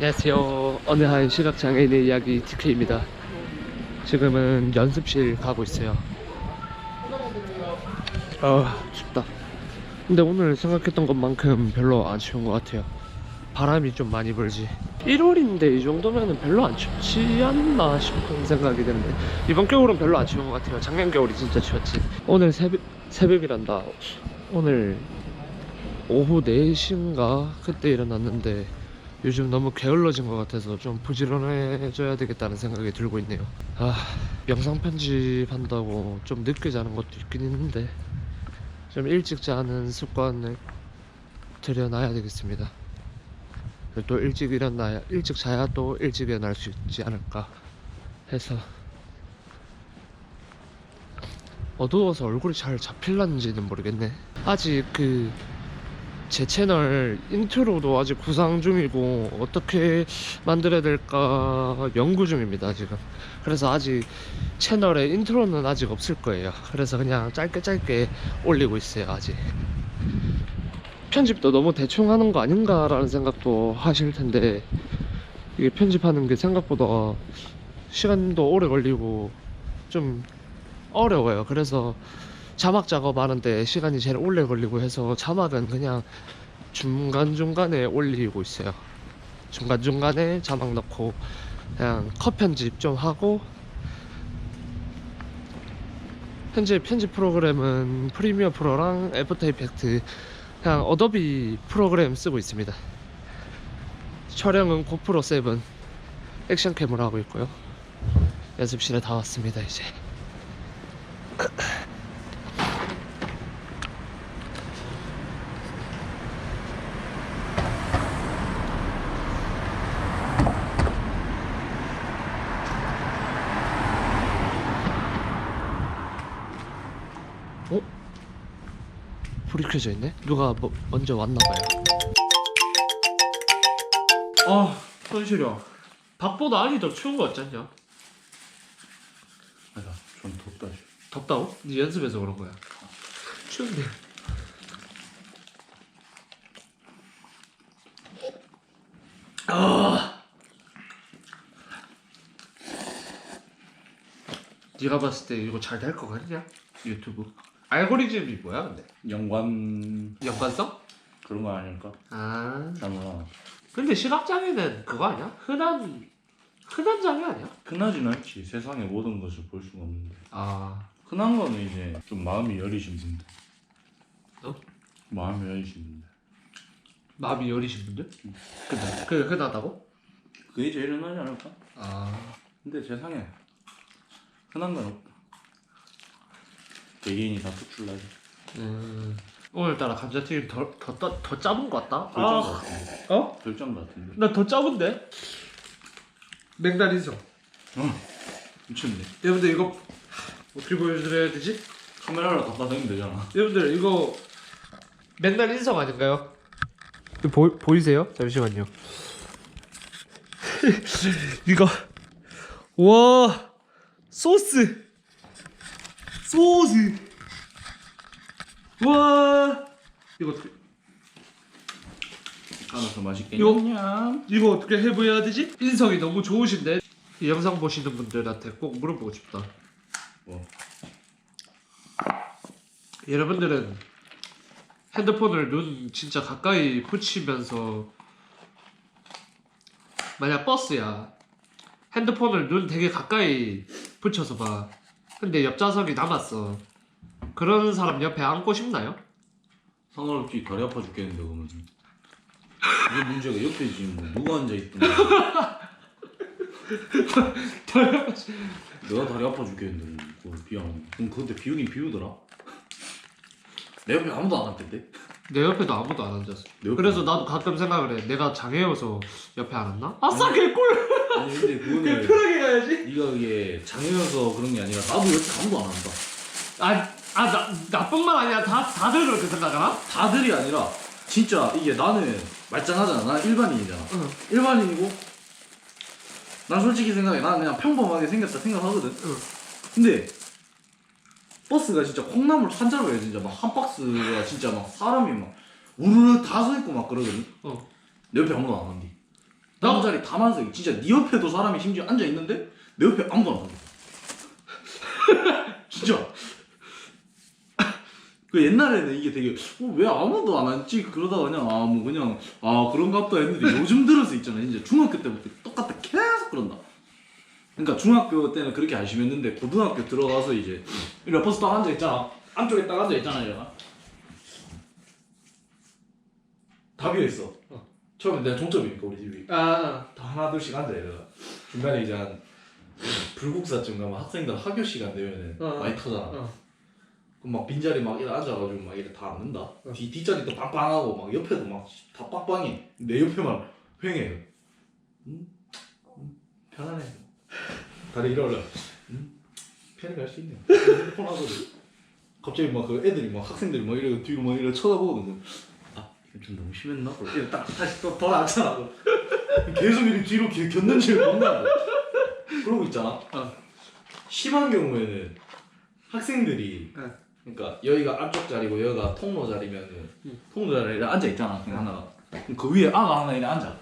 안녕하세요. 어느 한 시각장애인의 이야기 TK입니다. 지금은 연습실 가고 있어요. 아, 춥다. 근데 오늘 생각했던 것만큼 별로 안 추운 것 같아요. 바람이 좀 많이 불지. 1월인데 이 정도면 별로 안 춥지 않나 싶은 생각이 드는데 이번 겨울은 별로 안 추운 것 같아요. 작년 겨울이 진짜 추웠지. 오늘 새벽, 새벽이란다. 오늘 오후 4시인가 그때 일어났는데 요즘 너무 게을러진 것 같아서 좀 부지런해져야 되겠다는 생각이 들고 있네요. 아, 영상 편집한다고 좀 늦게 자는 것도 있긴 있는데 좀 일찍 자는 습관을 들여놔야 되겠습니다. 또 일찍 일어나야 일찍 자야 또 일찍 일어날 수 있지 않을까 해서 어두워서 얼굴이 잘 잡힐란지는 모르겠네. 아직 그 제 채널 인트로도 아직 구상 중이고 어떻게 만들어야 될까 연구 중입니다 지금. 그래서 아직 채널에 인트로는 아직 없을 거예요. 그래서 그냥 짧게 짧게 올리고 있어요 아직. 편집도 너무 대충 하는 거 아닌가 라는 생각도 하실 텐데 이게 편집하는 게 생각보다 시간도 오래 걸리고 좀 어려워요. 그래서 자막 작업하는데 시간이 제일 오래 걸리고 해서 자막은 그냥 중간중간에 올리고 있어요. 중간중간에 자막 넣고 그냥 컷 편집 좀 하고 현재 편집 프로그램은 프리미어 프로랑 애프터 이펙트 그냥 어도비 프로그램 쓰고 있습니다. 촬영은 고프로 7 액션캠으로 하고 있고요. 연습실에 다 왔습니다 이제. 어? 켜져 있네? 누가 뭐, 먼저 왔나 봐요. 아, 손 시려. 밖보다 아니 더 추운 거 같지 않냐? 맞아, 좀 덥다. 씨. 덥다고? 네 연습해서 그런 거야. 추운데. 아. 네가 봤을 때 이거 잘 될 거 같냐? 유튜브. 알고리즘이 뭐야 근데? 연관 연관성? 그런 거 아닐까? 아. 아마 근데 시각장애는 그거 아니야? 흔한 흔한 장애 아니야? 흔하진 않지. 세상의 모든 것을 볼 수가 없는데. 아. 흔한 거는 이제 좀 마음이 여리신 분들. 어? 마음이 여리신 분들. 마음이 여리신 분들? 근데 그 흔하다고? 그게 제일 흔하지 않을까? 아. 근데 세상에 흔한 건 없다. 개개인이 다 특출나지. 음. 오늘따라 감자튀김 더 더 더, 더 짜은 것 같다. 결정 같은데. 어? 결정 같은데. 나 더 짜은데? 맹단인성. 어. 미쳤네. 여러분들 이거 어떻게 보여드려야 되지? 카메라로 갖다 대면 되잖아. 여러분들 이거 맨날 인성 아닌가요? 보, 보이세요? 잠시만요 이거 와 소스 소스 와 이거 어떻게 맛있게. 이거- 냠냠. 이거 어떻게 해보여야 되지? 인성이 너무 좋으신데 이 영상 보시는 분들한테 꼭 물어보고 싶다 뭐. 여러분들은 핸드폰을 눈 진짜 가까이 붙이면서 만약 버스야 핸드폰을 눈 되게 가까이 붙여서 봐 근데 옆좌석이 남았어. 그런 사람 옆에 앉고 싶나요? 상관없지 다리 아파 죽겠는데 그러면. 이게 문제가 옆에 지금 뭐 누가 앉아 있든. 내가 다리 아파 죽겠는데 그걸 비하면. 그럼 그때 비우긴 비우더라? 내 옆에 아무도 안 앉던데 내 옆에도 아무도 안 앉았어. 내 옆에 그래서 나도 가끔 생각을 해. 내가 장애여서 옆에 안 앉나? 아싸 개꿀 아니 근데 그거는 편하게 가야지. 네가 이게 장애여서 그런 게 아니라 나도 옆에 아무도 안 앉아 아, 아 나, 나뿐만 아니라 다, 다들 그렇게 생각하나? 다들이 아니라 진짜 이게 나는 말짱하잖아. 난 일반인이잖아. 응. 일반인이고 난 솔직히 생각해. 난 그냥 평범하게 생겼다 생각하거든. 응. 근데 버스가 진짜 콩나물 해 진짜 막 한 박스가 진짜 막 사람이 막 우르르 다 서 있고 막 그러거든. 어. 내 옆에 아무도 안 앉니 나무 자리 다 만석이 진짜 네 옆에도 사람이 심지어 앉아 있는데 내 옆에 아무도 안 앉아. 진짜. 그 옛날에는 이게 되게 어, 왜 아무도 안 앉지 그러다가 그냥 아 뭐 그냥 아 그런가 보다 했는데 요즘 들어서 있잖아 진짜 중학교 때부터 똑같다 계속 그런다. 그러니까 중학교 때는 그렇게 안 심했는데 고등학교 들어가서 이제 이래 버스 딱 앉아 있잖아. 안쪽에 딱 앉아 있잖아 이래가. 다 비어 있어. 처음에 내가 종점이니까 우리 집이. 아다 하나 둘씩 앉아 이래가 중간에 이제 한 불국사쯤 가면 학생들 학교 시간 되면은 어. 많이 터잖아 어. 그럼 막 빈자리 막 이래 앉아가지고 막 이래 다 앉는다 뒤, 뒷자리도 빵빵하고 막 옆에도 막 다 빵빵해 내 옆에만 휑해 음? 음? 편하네 다리 이래 올라 음? 편히 갈수 있네 핸드폰 하거든 갑자기 막 그 애들이 막 학생들이 막 이래 뒤로 막 이래 쳐다보거든 아 좀 너무 심했나? 이래 딱 다시 또 돌아앉잖아 계속 이렇게 뒤로 겨- 겼는지를 모른다 그러고 있잖아. 어. 심한 경우에는 학생들이 네. 그러니까 여기가 앞쪽 자리고 여기가 통로 자리면은 음. 통로 자리에 앉아 있잖아. 그냥 하나가. 그럼 그 위에 아가 하나 이래 앉아.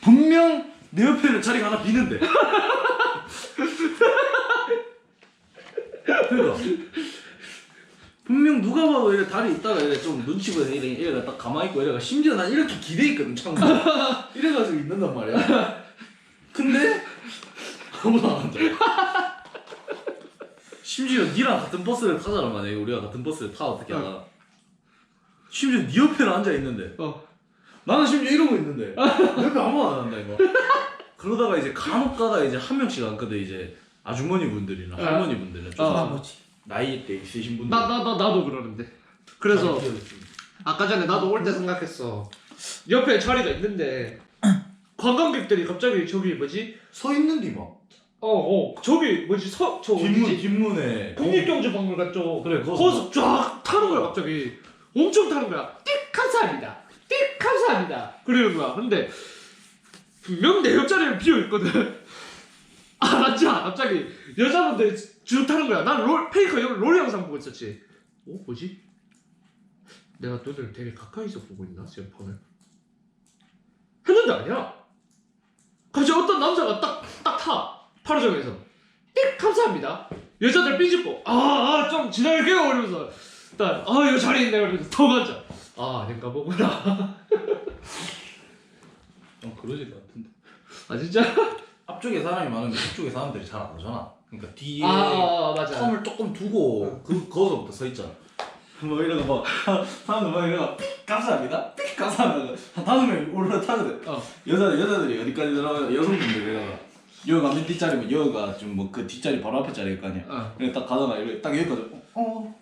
분명 내 옆에는 자리가 하나 비는데. 그러니까 분명 누가 봐도 이래 다리 있다가 이래 좀 눈치 보여서 이래 이래가 딱 가만히 있고 이래가 심지어 난 이렇게 기대 있거든 창문 이래가지고 있는단 말이야. 근데 아무도 안 앉아 심지어 니랑 같은 버스를 타잖아 만약에 우리가 같은 버스를 타 어떻게 하나. 심지어 니 옆에는 앉아 있는데. 어. 나는 심지어 이러고 있는데. 내 옆에 아무도 안 앉는다 이거. 그러다가 이제 간혹 가다 이제 한 명씩 앉거든 이제. 아주머니 분들이나 어. 할머니 분들은 좀. 어. 나이 때 있으신 분들. 나, 나, 나, 나도 그러는데. 그래서 아, 아까 전에 나도 올 때 생각했어. 옆에 자리가 있는데 관광객들이 갑자기 저기 뭐지? 서 있는데 막 어 어. 저기 뭐지? 서 저 뒷문 어디지? 뒷문에. 국립경주박물관 쪽 그래 거기서 거기서 쫙 타는 거야 갑자기. 엄청 타는 거야. 띡 감사합니다. 띡 감사합니다. 그러는 거야. 근데 분명 내 옆자리는 비어있거든 아 맞지 갑자기 여자분들 쭉 타는 거야. 난 롤, 페이커 롤, 롤 영상 보고 있었지. 어 뭐지? 내가 눈을 되게 가까이서 보고 있나? 지금 폰을 했는데 아니야. 갑자기 어떤 남자가 딱딱 타. 파르정에서. 띡! 감사합니다. 여자들 삐집고 아좀 지나갈게요. 이러면서. 일단 아 여기 자리 있네. 이러면서 더 앉아 아 아닌가 보구나. 어 그러질 것 같은데. 아 진짜? 앞쪽에 사람이 많으면 뒤쪽에 사람들이 잘 안 오잖아 그러니까 뒤에 아, 아, 아 맞아 텀을 조금 두고 그 거기서부터 서 있잖아. 뭐 이러고 막 사람들 막 이러고 삑 감사합니다. 삑 감사합니다. 한 다섯 명 올라타거든. 어. 여자 여자들이 어디까지 들어가 여성분들 이러다가 여기가 맨 뒷자리면 여기가 좀뭐그 뒷자리 바로 앞에 자리일 거 아니야. 어. 그래 딱 가다가 이렇게 딱 여기까지 어.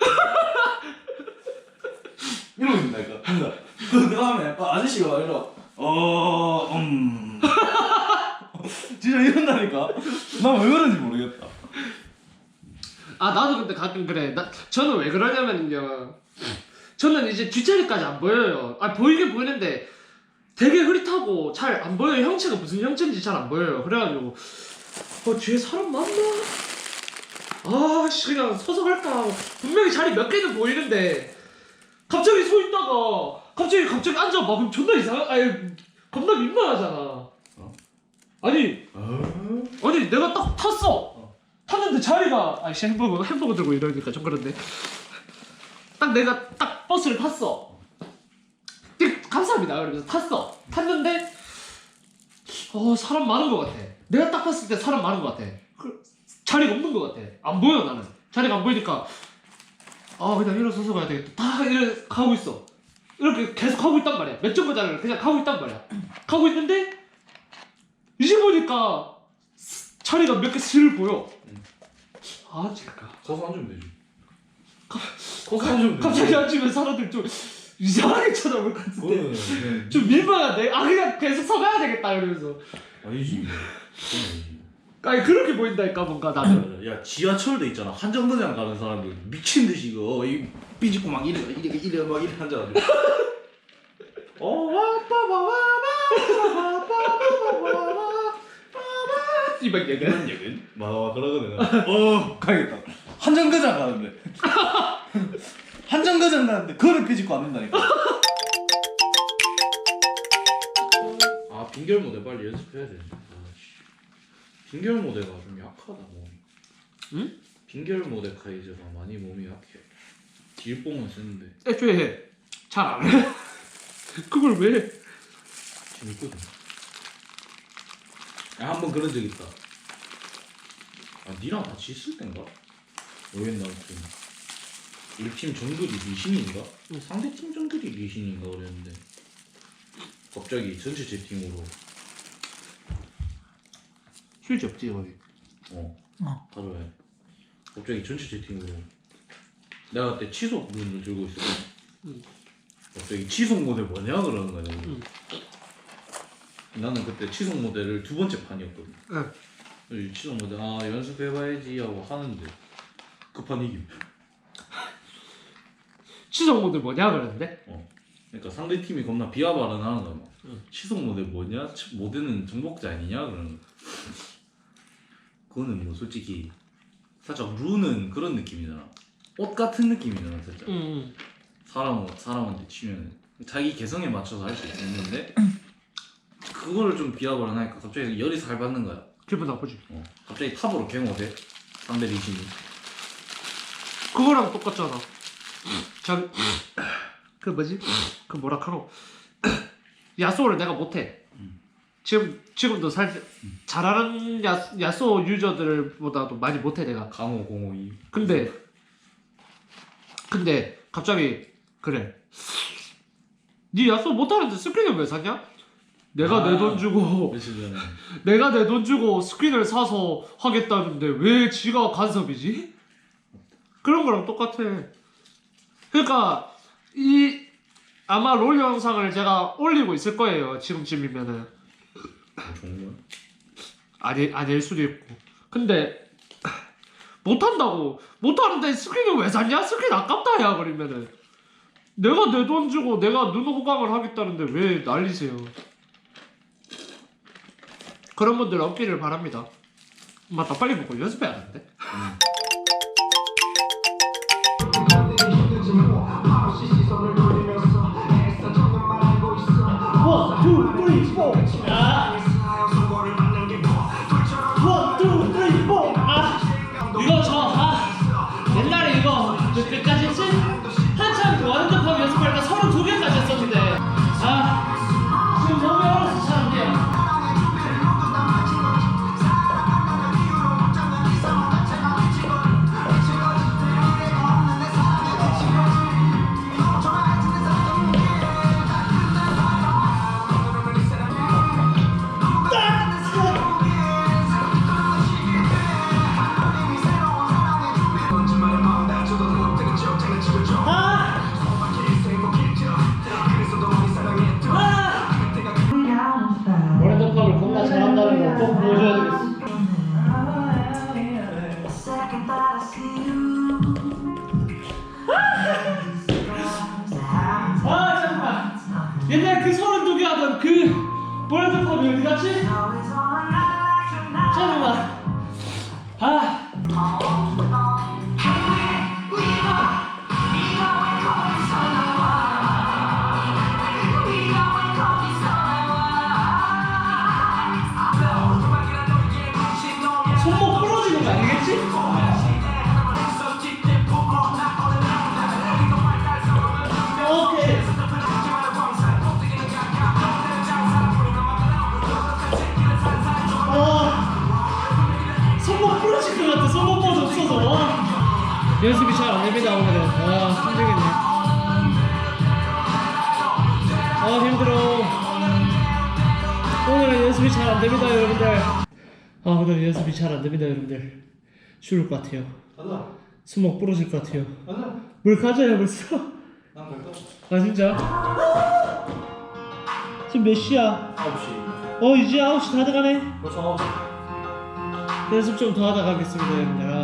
이러고. 그러니까 그 다음에 아저씨가 막 이러 어 음. 진짜 이런다니까. 난 왜 그런지 모르겠다. 아 나도 근데 가끔 그래. 나 저는 왜 그러냐면요. 저는 이제 뒷자리까지 안 보여요. 아 보이긴 보이는데 되게 흐릿하고 잘 안 보여요. 형체가 무슨 형체인지 잘 안 보여요. 그래가지고 어 뒤에 사람 많나? 아씨 그냥 서서 갈까 분명히 자리 몇 개는 보이는데 갑자기 서 있다가 갑자기 갑자기 앉아. 막 그럼 존나 이상 아니 겁나 민망하잖아. 아니 어? 아니 내가 딱 탔어. 탔는데 자리가 아이씨 햄버거 햄버거 들고 이러니까 좀 그런데. 딱 내가 딱 버스를 탔어. 띡 감사합니다. 그러면서 탔어. 탔는데 어 사람 많은 것 같아. 내가 딱 봤을 때 사람 많은 것 같아. 그, 자리가 없는 것 같아. 안 보여 나는. 자리가 안 보이니까 아 그냥 일어서서 가야 되겠다. 다 이래 가고 있어 이렇게 계속 하고 있단 말이야 몇 정거장을 그냥 가고 있단 말이야 가고 있는데 이제 보니까 자리가 몇 개 슬 보여. 아, 잠깐. 거기서 앉으면 되지. 앉으면 되지. 갑자기 앉으면 사람들 좀 이상하게 쳐다볼 것 같은데. 그거는 그냥 좀 민망한데? 아, 그냥 계속 서가야 되겠다, 이러면서. 아니지. 그건 아니지. 아니 그렇게 보인다니까 뭔가 나는 야 지하철도 있잖아 한정거장 가는 사람들 미친 듯이 이거 이 삐집고 막 이래 이래 이래 막 이래 앉아. 이번 얘기는 이런 얘기 막 그러거든. 어 가겠다. 한정거장 가는데 한정거장 가는데 그걸 삐집고 앉는다니까. 아 빙결 무대 빨리 연습해야 돼. 빙결 모델가 좀 약하다 몸이. 응? 빙결 모델 카이즈가 많이 몸이 약해. 딜뽕은 쓰는데 애초에 잘안 해. 그걸 왜? 해? 재밌거든. 야, 한 번 그런 적 있다. 아, 니랑 같이 있을 땐가? 모르겠나, 아무튼. 우리 팀 정글이 리신인가? 응. 상대 팀 정글이 리신인가 그랬는데. 갑자기 전체 채팅으로, 휴지 없지 거기. 어, 어. 가져와요. 갑자기 전체 채팅으로. 내가 그때 치속 눈을 들고 있었거든. 응. 갑자기 치속 모델 뭐냐? 그러는 거야. 응. 나는 그때 치속 모델을 두 번째 판이었거든. 응. 그래서 치속 모델 아 연습해봐야지 하고 하는데 급한 이김. 치성 모델 뭐냐 그랬는데? 그러니까 상대 팀이 겁나 비하 발언하는 거야. 막. 응. 치속 모델 뭐냐? 치- 모델은 정복자 아니냐? 그러는 거. 그거는 뭐 솔직히 살짝 루는 그런 느낌이잖아. 옷 같은 느낌이잖아 살짝. 응. 사람 사람한테 치면 자기 개성에 맞춰서 할 수 있는데 그거를 좀 비하 발언하니까 갑자기 열이 살 받는 거야. 기분 나쁘지. 어. 갑자기 탑으로 상대 리신이. 그거랑 똑같잖아. 자, 그 뭐지? 그 뭐라 카노? 야소를 내가 못해. 음. 지금 지금도 살 잘하는 야 야소 유저들보다도 많이 못해 내가. 강호 052. 근데 근데 갑자기 그래. 네 야소 못하는데 스크린을 왜 샀냐? 내가 아. 내 돈 주고 며칠 전에 내가 내 돈 주고 스크린을 사서 하겠다는데 왜 지가 간섭이지? 그런 거랑 똑같아. 그러니까 이 아마 롤 영상을 제가 올리고 있을 거예요. 지금쯤이면은 뭐 거야? 아니 아닐 수도 있고. 근데 못 한다고 못 하는데 스크린을 왜 샀냐? 스크린 아깝다 야 그러면은 내가 내 돈 주고 내가 눈 호강을 하겠다는데 왜 난리세요? 그런 분들 없기를 바랍니다. 맞다 빨리 먹고 연습해야 하는데. 응. 원, 투, 쓰리, 포. 옛날 그 32개 하던 그 어디 갔지? Always on a night tonight. 잠깐만 연습이 잘 안 됩니다 여러분들. 죽을 것 같아요. 가자. 손목 부러질 것 같아요. 가자. 뭘 가져야 벌써? 난 갈까? 아 진짜? 지금 몇 시야? 9시. 어 이제 9시 다 돼가네 9시. 연습 좀 더 하다 가겠습니다 여러분들 아.